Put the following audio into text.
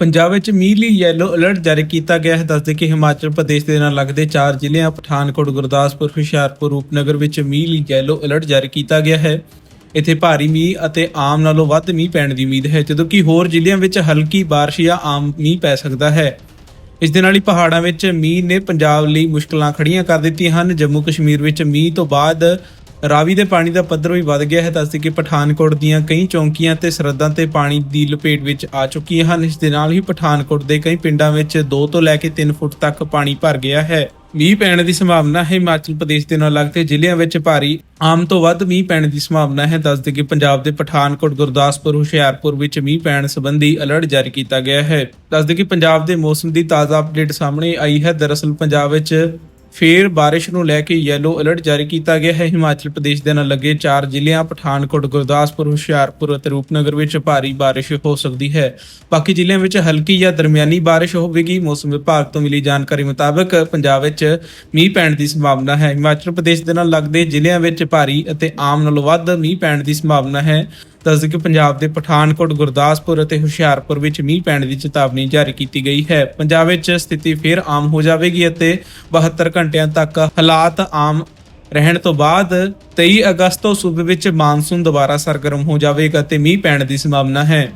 ਪੰਜਾਬ ਵਿੱਚ ਮੀਂਹ ਲਈ ਯੈਲੋ ਅਲਰਟ ਜਾਰੀ ਕੀਤਾ ਗਿਆ ਹੈ। ਦੱਸਦੇ ਕਿ ਹਿਮਾਚਲ ਪ੍ਰਦੇਸ਼ ਦੇ ਨਾਲ ਲੱਗਦੇ ਚਾਰ ਜ਼ਿਲ੍ਹਿਆਂ ਪਠਾਨਕੋਟ, ਗੁਰਦਾਸਪੁਰ, ਹੁਸ਼ਿਆਰਪੁਰ, ਰੂਪਨਗਰ ਵਿੱਚ ਮੀਂਹ ਲਈ ਯੈਲੋ ਅਲਰਟ ਜਾਰੀ ਕੀਤਾ ਗਿਆ ਹੈ। ਇੱਥੇ ਭਾਰੀ ਮੀਂਹ ਅਤੇ ਆਮ ਨਾਲੋਂ ਵੱਧ ਮੀਂਹ ਪੈਣ ਦੀ ਉਮੀਦ ਹੈ, ਜਦੋਂ ਕਿ ਹੋਰ ਜ਼ਿਲ੍ਹਿਆਂ ਵਿੱਚ ਹਲਕੀ ਬਾਰਿਸ਼ ਜਾਂ ਆਮ ਮੀਂਹ ਪੈ ਸਕਦਾ ਹੈ। ਇਸ ਦੇ ਨਾਲ ਹੀ ਪਹਾੜਾਂ ਵਿੱਚ ਮੀਂਹ ਨੇ ਪੰਜਾਬ ਲਈ ਮੁਸ਼ਕਲਾਂ ਖੜੀਆਂ ਕਰ ਦਿੱਤੀਆਂ ਹਨ। ਜੰਮੂ ਕਸ਼ਮੀਰ ਵਿੱਚ ਮੀਂਹ ਤੋਂ ਬਾਅਦ ਰਾਵੀ ਦੇ ਪਾਣੀ ਦਾ ਪੱਧਰ ਵੀ ਵੱਧ ਗਿਆ ਹੈ, ਦੱਸਦੇ ਕਿ ਪਠਾਨਕੋਟ ਦੀਆਂ ਕਈ ਚੌਂਕੀਆਂ ਤੇ ਸਰਹੱਦਾਂ ਤੇ ਪਾਣੀ ਦੀ ਲਪੇਟ ਵਿੱਚ ਆ ਚੁੱਕੀਆਂ ਹਨ। ਇਸ ਦੇ ਨਾਲ ਹੀ ਪਠਾਨਕੋਟ ਦੇ ਕਈ ਪਿੰਡਾਂ ਵਿੱਚ 2 ਤੋਂ ਲੈ ਕੇ 3 ਫੁੱਟ ਤੱਕ ਪਾਣੀ ਭਰ ਗਿਆ ਹੈ। ਮੀਂਹ ਪੈਣ ਦੀ ਸੰਭਾਵਨਾ ਹੈ। ਹਿਮਾਚਲ ਪ੍ਰਦੇਸ਼ ਦੇ ਨਾਲ ਲੱਗਦੇ ਜ਼ਿਲ੍ਹਿਆਂ ਵਿੱਚ ਭਾਰੀ, ਆਮ ਤੋਂ ਵੱਧ ਮੀਂਹ ਪੈਣ ਦੀ ਸੰਭਾਵਨਾ ਹੈ, ਦੱਸਦੇ ਕਿ ਪੰਜਾਬ ਦੇ ਪਠਾਨਕੋਟ, ਗੁਰਦਾਸਪੁਰ, ਹੁਸ਼ਿਆਰਪੁਰ ਵਿੱਚ ਮੀਂਹ ਪੈਣ ਸੰਬੰਧੀ ਅਲਰਟ ਜਾਰੀ ਕੀਤਾ ਗਿਆ ਹੈ। ਦੱਸਦੇ ਕਿ ਪੰਜਾਬ ਦੇ ਮੌਸਮ ਦੀ ਤਾਜ਼ਾ ਅਪਡੇਟ ਸਾਹਮਣੇ ਆਈ ਹੈ। ਦਰਅਸਲ ਪੰਜਾਬ ਵਿੱਚ ਫੇਰ ਬਾਰਿਸ਼ ਨੂੰ ਲੈ ਕੇ ਯੈਲੋ ਅਲਰਟ ਜਾਰੀ ਕੀਤਾ ਗਿਆ ਹੈ। ਹਿਮਾਚਲ ਪ੍ਰਦੇਸ਼ ਦੇ ਨਾਲ ਲੱਗੇ ਚਾਰ ਜ਼ਿਲ੍ਹਿਆਂ, ਪਠਾਨਕੋਟ, ਗੁਰਦਾਸਪੁਰ, ਹੁਸ਼ਿਆਰਪੁਰ ਅਤੇ ਰੂਪਨਗਰ ਵਿੱਚ ਭਾਰੀ ਬਾਰਿਸ਼ ਹੋ ਸਕਦੀ ਹੈ। ਬਾਕੀ ਜ਼ਿਲ੍ਹਿਆਂ ਵਿੱਚ ਹਲਕੀ ਜਾਂ ਦਰਮਿਆਨੀ ਬਾਰਿਸ਼ ਹੋਵੇਗੀ। ਮੌਸਮ ਵਿਭਾਗ ਤੋਂ ਮਿਲੀ ਜਾਣਕਾਰੀ ਮੁਤਾਬਕ ਪੰਜਾਬ ਵਿੱਚ ਮੀਂਹ ਪੈਣ ਦੀ ਸੰਭਾਵਨਾ ਹੈ। ਹਿਮਾਚਲ ਪ੍ਰਦੇਸ਼ ਦੇ ਨਾਲ ਲੱਗਦੇ ਜ਼ਿਲ੍ਹਿਆਂ ਵਿੱਚ ਭਾਰੀ ਅਤੇ ਆਮ ਨਾਲੋਂ ਵੱਧ ਮੀਂਹ ਪੈਣ ਦੀ ਸੰਭਾਵਨਾ ਹੈ। ਦੱਸਦੇ ਕਿ ਪੰਜਾਬ ਦੇ ਪਠਾਨਕੋਟ, ਗੁਰਦਾਸਪੁਰ ਅਤੇ ਹੁਸ਼ਿਆਰਪੁਰ ਵਿੱਚ ਮੀਂਹ ਪੈਣ ਦੀ ਚੇਤਾਵਨੀ ਜਾਰੀ ਕੀਤੀ ਗਈ ਹੈ। ਪੰਜਾਬ ਵਿੱਚ ਸਥਿਤੀ ਫਿਰ ਆਮ ਹੋ ਜਾਵੇਗੀ ਅਤੇ 72 ਘੰਟਿਆਂ ਤੱਕ ਹਾਲਾਤ ਆਮ ਰਹਿਣ ਤੋਂ ਬਾਅਦ 23 ਅਗਸਤ ਤੋਂ ਸੂਬੇ ਵਿੱਚ ਮਾਨਸੂਨ ਦੁਬਾਰਾ ਸਰਗਰਮ ਹੋ ਜਾਵੇਗਾ ਤੇ ਮੀਂਹ ਪੈਣ ਦੀ ਸੰਭਾਵਨਾ ਹੈ।